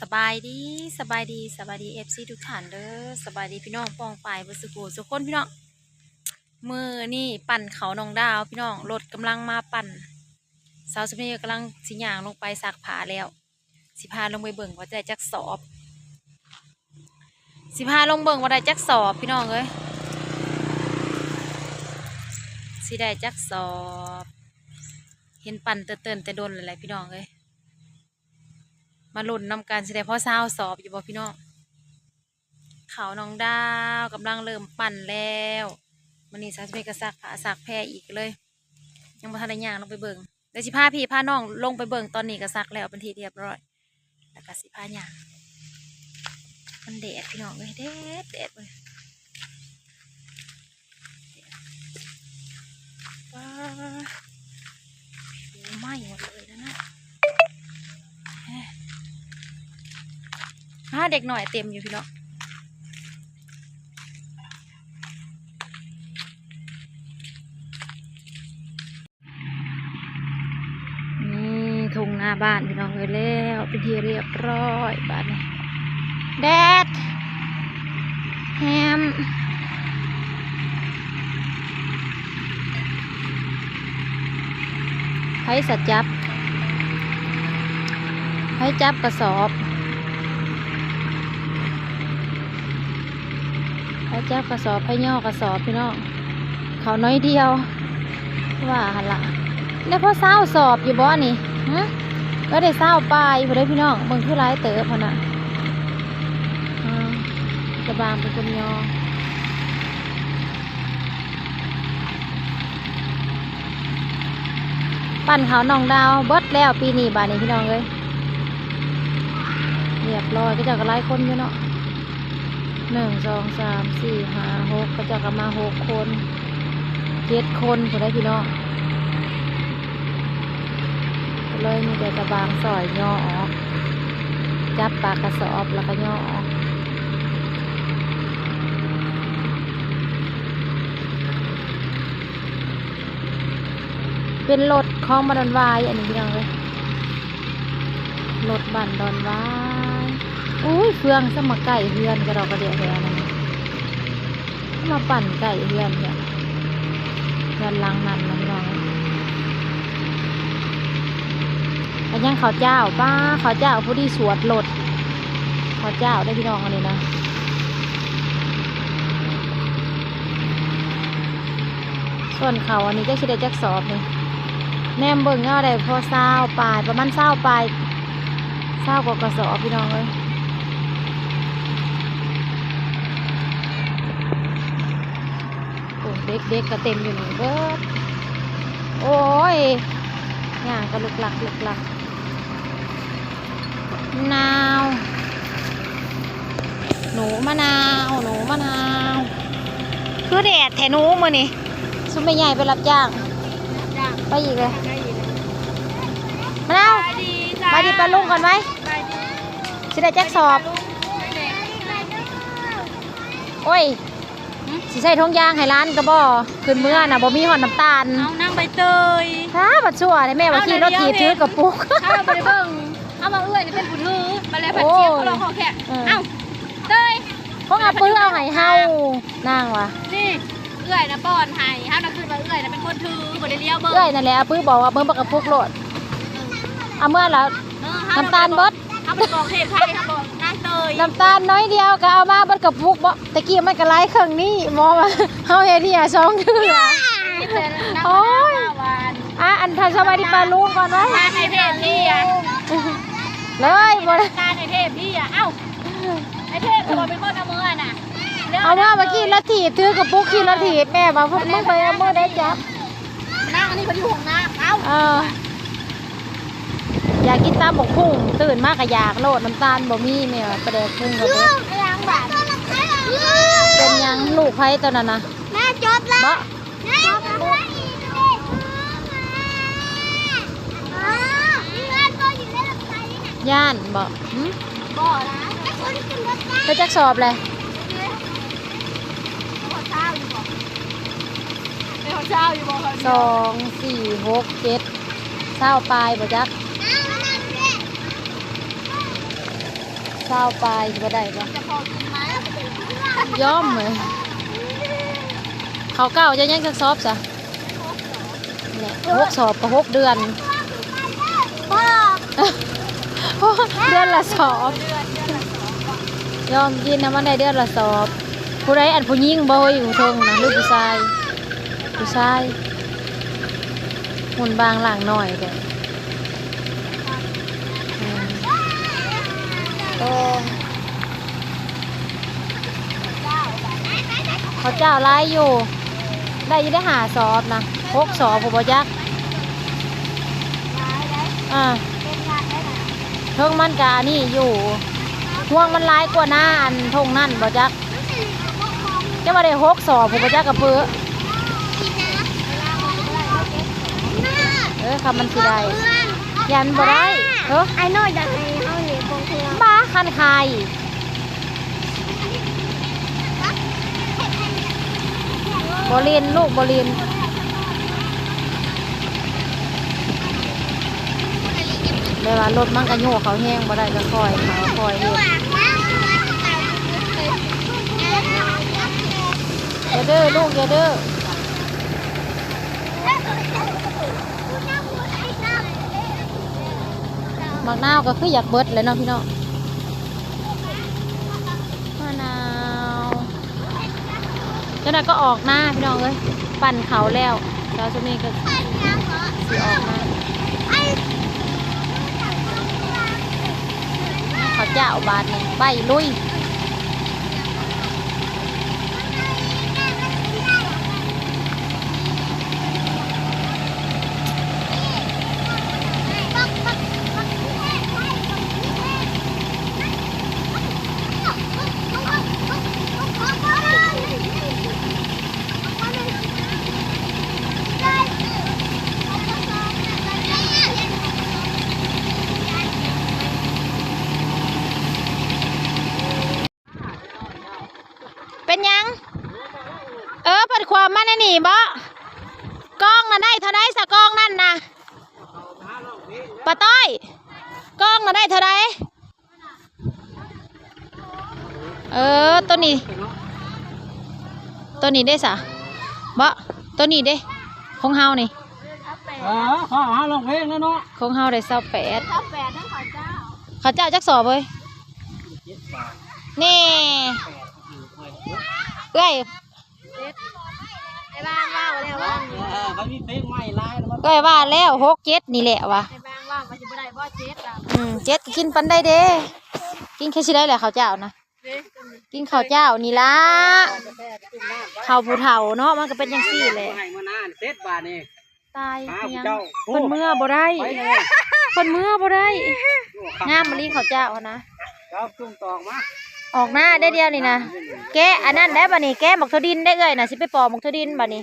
สบายดีสบายดีสบายดีเอฟซีทุกท่านเด้อสบายดีพี่น้องปองไปายบสุกูสุคนพี่น้องมือนี่ปั่นเขานองดาว พี่น้องรถกำลังมาปั่นสาวสมัยกำลังสิย่างลงไปสักผาแล้ว สิพาลงไปเบิ่งว่าจะได้จักสอบ สิพาลงเบิ่งว่าได้จักสอบพี่น้องเอ้ยสิได้จักสอบ เห็นปั่นเตือนแต่โดนหลายๆพี่น้องเอ้ย มาหลุ่นนำการแสดงพ่อเศร้าวสอบอยู่บ่พี่น้องเขาน้องดาวกำลังเริ่มปั่นแล้วมันนี่สาวจะไปกระซักผ้าซักแพรอีกเลย ยังบ่ทันได้ย่างลงไปเบิ่งเดี๋ยวสิพาพี่พาน้องลงไปเบิ่งตอนนี้กระซักแล้วเป็นทีเรียบร้อยแล้วก็สิพาย่างมันแดดพี่น้องเลยแดดแดดเลยว้าวไหม้หมดเลย นะนะอ่าเด็กหน่อยเต็มอยู่พี่เนาะนี่ทุ่งหน้าบ้านพี่น้องเลยแล้วเป็นที่เรียบร้อยบ้านนี้แดดแฮมไผสัจจับไผจับกระสอบ พระ เจ้ากระสอบพระย่อกระสอบพี่น้องเขาน้อยเดียว ว่าหันละแล้วพอเศร้าสอบอยู่บ่นี่ฮะก็ได้เศร้าปลายพอได้พี่น้องมึงคือร้ายเต๋อพอน่ะอ่าจะบางเป็นคนยอปั่นเขาหนองดาวเบิดแล้วปีนี้บาดนี้พี่น้องเลยเรียบร้อยก็จะกระไล่คนอยู่เนาะ หนึ่งสองสามสี่ห้าหกก็จะกันมาหกคนเจ็ดคนผมได้พี่น้องเลยมีแต่ตะบางสอยย่อออกจับปากกระสอบแล้วก็ย่อออกเป็นรถของบันดอนวายอันนี้พี่น้องเลยรถบันดอนวาย อุ้ยเฟืองสมาไก่เฮือนกระดอกกระเดียแท้นั่นะมาปั่นไก่เฮือนเนี่ยเฮือนหลังนั้นนะพี่น้องแล้วยังข้าวเจ้าป้าข้าวเจ้าผู้ที่สวดหลดข้าวเจ้าได้พี่น้องอันนี้นะส่วนเขาอันนี้จะชิได้จักสอบนี่แนมเบิ่งเงาได้พอเศร้าปลายประมาณเศร้าปลายเศร้ากว่ากระสอบพี่น้องเลย โอ้เด็กเด็กก็เต็มอยู่นี่เบิดโอ้ยย่างก็ลุกลักลุกลักนาว หนูมะนาว หนูมะนาว คือแดดแถหนูมือนี่ซุมไม่ใหญ่ไปรับจ้างจ้าไปอีกเลยได้ยินมะนาวสบายดีจ้ามาดีปลาลุงก่อนไหมสบายดีสิได้แจ็คสอบ โอ้ย สิใส่ทงยางให้ร้านกระบอขึ้นเมื่อน่ะบ่มีหอดน้ำตาลเอานั่งใบเตยถ้าบัดชั่วเลยแม่ว่าขี่รถถีบถือกระปุกถ้าเราไปเบิ่งเอามาเอื้อยนี่เป็นผู้ถือมาแล้วผัดโอ้เชียบเราขอแค่เออเอ้าเตยพวกอาปื้อเอาไห้เฮานั่งวะนี่เอื้อยนะป้อนให้เฮานะคือว่าเอื้อยนะเป็นคนถือบ่ได้เลี้ยวเบิ่งเอ้ยนั่นแหละอาปื้อบอกว่าเบิ่งบักกระปุกโลดเอาเมื่อแล้วเออเฮน้ำตาลเบิดเฮาไปบอกเทพไทยเฮาบอกนาง เตยน้ำตาลน้อยเดียวก็เอามาเบิดกระปุกบ่ตะกี้มันก็ไล่เครื่องนี้หมอว่าเฮาเฮ็ดเหียสองเทื่อนี่เป็นน้ำโอ้ยมะนาวหวานอะอันทันสบายดีปลาลูกก่อนไว้มาในเทพพี่อะเลยบ่ได้ตาในเทพพี่อะเอ้าในเทพตัวเป็นคนเอามือน่ะร็วเอามาเมื่อกี้รถถีบถือกระปุกขี่รถถีบแม่ว่าพวกมึงไปเอามือได้จับนั่งอันนี้เขาอยู่ห้องน้ำเอ้าเอยากกินตามบกพุ่งตื่นมากก็อยากโลดน้ำตาลบ่มีแม่ว่าประเดี๋ยวพุ่งก็เบิดไม่ยังแบเป็นยังลูกไผตัวนั้นนะแม่จบแล้วแม่จบแล้วย่านบ่หึบ่นะไอ้คนขึ้นรถไปจักสอบเลยหัวเช้าอยู่บ่ไปหัวเช้าอยู่บ่สองสี่หกเจ็ดเศร้าปลายบ่จัก เศร้าไปบ่ได้ปะจะพอกินไหมย่อมเลยเขาวเก่าจะยังจะซอบซะเนี่ยหกสอบก็หกเดือนพ่อเดือนละสอบยอมกินนะมันได้เดือนละสอบ ผู้ใดอันผู้หญิงบ่เฮ้ยอยู่ทงนะหรือผู้ชายผู้ชายหุ่นบางหลังหน่อยเด้ออืม โตเขาเจ้าไล่อยู่ ได้อยินได้หาสอบนะหกสอบผมบ่ยักอ่าเป็นงานได้ไหมเทิงมันกานี่อยู่ห่วงมันร้ายกว่าหน้าอันทงนั่นบ่จักจะมาได้หกสอบผมบ่จักกับเพื่อเออคำมันสิได้ยันบ่ได้เออไอ้น้อยอยากให้าคันคายบรินลูกบรินเวลารถมันกระโยกเขาแห้งบ่ได้ก็คอยเขาคอยเฮ็ดอเด้อลูกเด้อมักนาวก็คืออยากเบิดเลยเนาะพี่น้องมะนาว เจ้าหน้าก็ออกหน้าพี่น้องเอ้ยปั่นเขาแล้วแล้วช่วงนี้ก็สีออกมาเขาจะเอาบาทนี่ไปลุย เออเปิดความมาในนี่บ่กล้องน่ะได้เท่าไดสะกล้องนั่นนะปะต้อยกล้องน่ะได้เท่าไดเออตัวนี้ ตัวนี้ได้สะบ่ตัวนี้เด้ของเฮานี่เออข้าหาลองเพลงแล้วเนาะของเฮาได้เศร้าแปดข้าวแปดทั้งขอเจ้าเขาเจ้าจักสอบเลยนี่เอ้ยไอ้ บ้างว่าวแล้วว่าเออเขามีเพลงใหม่ลายแล้วมันเอ้ยว่าแล้วหกเจ็ดนี่แหละวะไอ้บ้างว่าวมันจะไม่ได้บ่เจ็ดอะอืมเจ็ดก็กินปันได้เด้ กินแค่ชิได้แหละข้าวเจ้านะเด้กินข้าวเจ้านี่ละข้าวผู้เฒ่าเนาะมันก็เป็นยังซี่แหละให้มานานเจ็ดบาทนี่ตายข้ายัผู้งเจ้าคนเมื่อบ่ได้ไปเลยคนเมื่อบ่ได้งามมะลิข้าวเจ้าอะนะเจ้าจุ่มตอกมา ออกหน้าได้เดียวนี่นะแกะอันนั้นได้บ่นี่แกะหมกทดินได้เลยนะสิไปปอกหมกทดินบ่นี่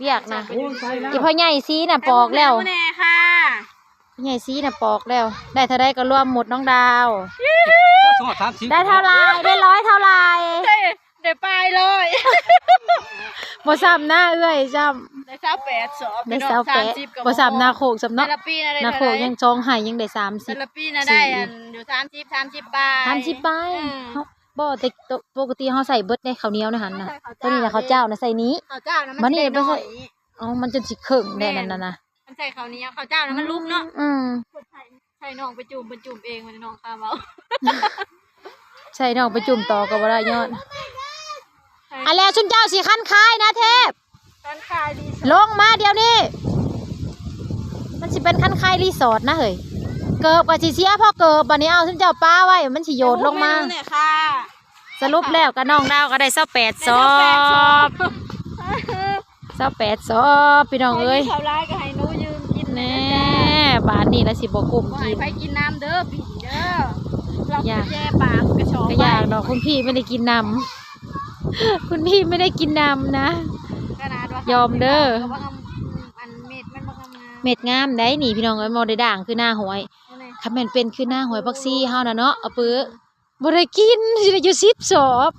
เรียกนะโอ้ยไปแล้วอีพ่อใหญ่ซีน่ะปอกแล้วแน่ค่ะพ่อใหญ่ซีน่ะปอกแล้ว ได้เท่าไรก็รวมหมดน้องดาวสองสามสิบได้เท่าไรได้ร้อยเท่าไรเด้เดี๋ยวไปเลยบ่ซ้ำหน้าเอ้ยซ้ได้เช้าแปดสอบำได้เสาแปะบ่ซ้ำหน้าโขกสำแต่เนาะละปีนะได้หน้าโขกยังจองใหายยังได้สามสิแต่บละปีนะได้อันอยู่สามสิบสามสิบบาทสามสิบไปอืมเฮาบ่แต่ปกติเฮาใส่เบิดในข้าวเหนียวในหันน่ะใส่ข้าวเจ้าตัวนี้น่ะข้าวเจ้าน่ะใส่นี้ ข้าวเจ้านะบัมัดนนี้สิได้ไม่น้ใช่ อยอ๋อมันจนสิครึ่งได้นั่นน่ะนะมันใส่ข้าวเหนียวข้าวเจ้านะมันลุกเนาะอืมใช่น้องไปจุ่มเป็นจุ่มเองมันน้องข้าวเอาใช่น้องไปจุ่มต่อก็บ่ได้ยอดอันแล้วชุนเจ้าสิคันคายนะเทพตอ นขายดีลงมาเดี๋ยวนี้ มันสิเป็นคันคายรีสอร์ทนะเฮ้ย เกิบกับสิเสียพอเกิบบัดนี้เอาชุนเจ้าป้าไว้ มันสิโยนลงมา เนี่ยค่ะสรุปแล้วก็น้องดาวก็ได้เศร้าแปดสอได้เศร้าแปดสอบบเศร้าแปดสอบพี่น้องเอ้ยเขาร้ายก็ให้หนูยืมกินแน่บาทนี่ละสิบกลุ่มบ่ให้กินไปกินน้ำเด้อพี่เด้อเราอย่าแย่ปากกระชอกก็อยากดอกคุณพี่ไม่ได้กินนำคุณพี่ไม่ได้กินนำนะขนาดว่า ยอมเด้อ ก็ว่าอันเม็ดมันบ่งามเม็ดงามได้หนีพี่น้องเอ้ยมอได้ด่างคือหน้าหวยๆนี่คำแม่นเป็นคือหน้าหวยบักซี่เฮานะเนาะเอาปื้อบ่ได้กินสิได้อยู่สิบสอบ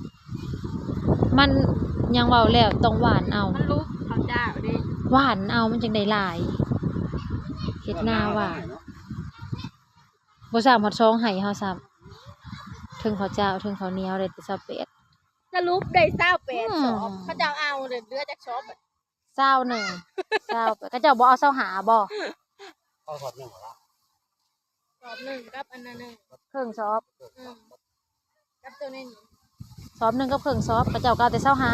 มันยังเว้าแล้วต้องหวานเอามันลุกเขาเจ้าดิหวานเอามันจังได้หลายเฮ็ดหน้าหวาน บ่สามฮอดซองให้เฮาซ้ำถึงข้าวเจ้าถึงข้าวเหนียวได้แต่ซาเป็ด สรุปได้เศร้าแปดอืมสอบเขาจะเอาเดือดเดือจากช็อป เจ้าหนึ่งเจ้าเป็ดก็เจ้าบ่เอาเจ้าหาบ่เขาสอบหนึ่งเหรอสอบหนึ่งกับอันนั้นหนึ่งเครื่องซอบอืมกับตัวนี้ซอบหนึ่งกับเครื่องซอบก็เจ้าก็เอาแต่เจ้าหา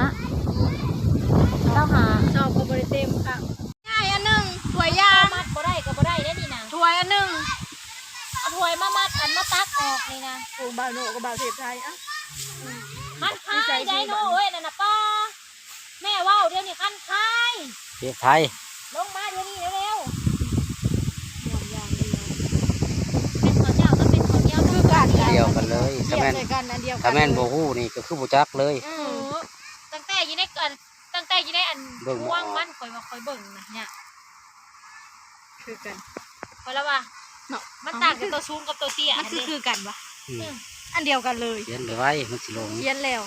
เจ้าหาสอบกับบริเต็มค่ะง่ายอันหนึ่งถ้วยยามัดบ่ได้ก็บ่ได้ได้นี่นะถ้วยอันหนึ่งเอาถ้วยมามัดอันมาตักออกนี่นะถูกบาวโนกับบาวเทพไทยอะคันคายได้โน่เอ้ยนั่นน่ะป้าแม่เว้าเดี๋ยวนี้คันคาย เทียบไทยลงมาเดี๋ยวนี้เร็วๆเป็นข้าวเจ้าก็เป็นข้าวเหนียวคือกันเดียวกันเลยถ้าแม่นเทียบใส่กันอันเดียวกัถ้าแม่นโบฮู้นี่ก็คือบูจักเลยอืเอมอตั้งแต่อยู่ในกันตั้งแต่อยู่ในอันเบิ่งบ่ว่างมันคอยมาคอยเบิ่งนะเนี่ยคือกันคอยแล้วว่าเนาะมันต่างกับตัวสูงกับตัวเตี้ยมันคือเด้คือกันปะอืมอันเดียวกันเลยเขียนไปไว้มันสิลงเขียนแล้ว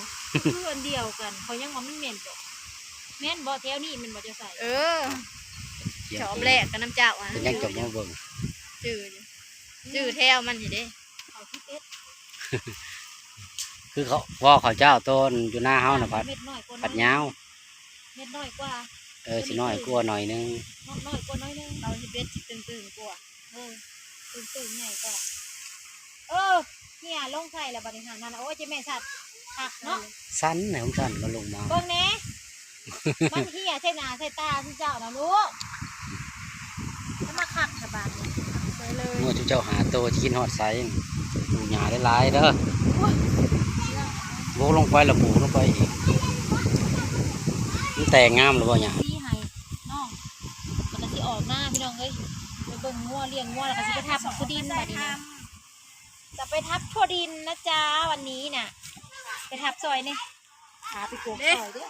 คืออันเดียวกันคอยยังว่ามันเหม็นบ่ แม่นบ่แถวนี้มันบ่จะใส่เออเขียนชอบแรกกับน้ำเจ้าอะเป็นยังจบมาเบิ่งจืดจืดแถวมันอยู่เด้เขาที่เป็ดคือเขาว่าเขาเจ้าต้นอยู่หน้าเฮาน่ะพัดเม็ดน้อยกว่าพัดยาวเม็ดน้อยกว่าเออสิน้อยกลัวาหน่อยนึงน้อยกว่าน้อยนึงเราที่เบ็ดตึงตึงๆกว่าเออตึงตึงๆใหญ่กว่าเออเนี่ยลงใส่แล้วบัดนี้หานั่นน่ะโอ้ยเจ๊แม่สัตว์หักเนาะสั้นไหนของสั้นก็ลงมาเบิ่งแหน่ มันเหี้ยใส่หน้าใส่ตาที่เจ้านะลูกจะมาขักสบายนี่ไปเลยเมื่อทุกเจ้าหาโตที่กินฮอดไซปูหยาได้หลายๆเด้อโบกลงไปแล้วปลูกลงไปอีกมันแต่งงามหรือเปล่าหยาพี่ให้น้องมันก็สิออกหน้าพี่น้องเอ้ยไปเบิ่งงัวเลี้ยงงัวแล้วก็สิไปทับทั่วดินบัดนี้นะจะไปทับทั่วดินนะจ๊ะวันนี้น่ะ ไปทับซอยนี่หาไปโกงซอยเด้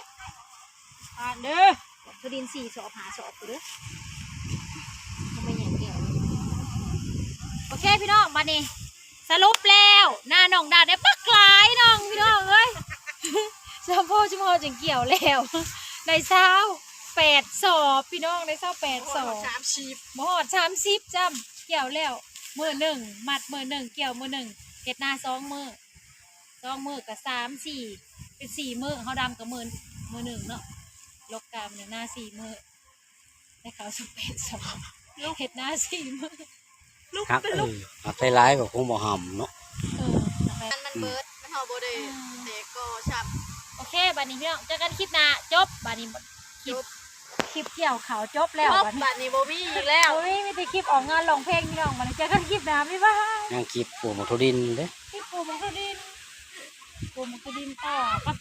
อผ่านเด้อทั่วดินสี่สอบหาสอบกูเด้อทำไมอย่างเดียวโอเคพี่น้องมานี่สรุปแล้วหน้าน้องดาได้ปักหลายน้องพี่น้องเอ้ยสามพ่อชิมพอจึงเกี่ยวแล้วในเช้าแปดสอบพี่น้องในเช้าแปดสอบสามชีพมหอดสามสิบจำเกี่ยวแล้วมือหนึ่งมัดมือหนึ่งเกี่ยวมือหนึ่งเก็ดหน้าสองมือสองมือกับสามสี่เป็นสี่มือเขาดำกับมือมือหนึ่งเนาะ ลกกามหนึ่งหน้าสี่มือได้เขาสุดแปดสอบเห็ดหน้าสี่มือฮักเออฮักได้หลายก็คงบ่ห่ำเนาะ เออนะคะ มันมันเบิร์ดมันหอโบเดเด็กก็ชับ โอเคบัดนี้พี่น้องเจอกันคลิปหน้าจบบัดนี้คลิปคลิปเกี่ยวเขาวจบแล้วจบบัดนี้บัตรนี้โบมี่อีกแล้ว โอ้ยมีแต่คลิปออกงานร้องเพลงพี่น้องบัดนี้เจอกันคลิปหน้าบ๊ายบายยังคิดปลูกหมกทุดินเด้ที่ปูมังคดินปูมังคดินต่อกับ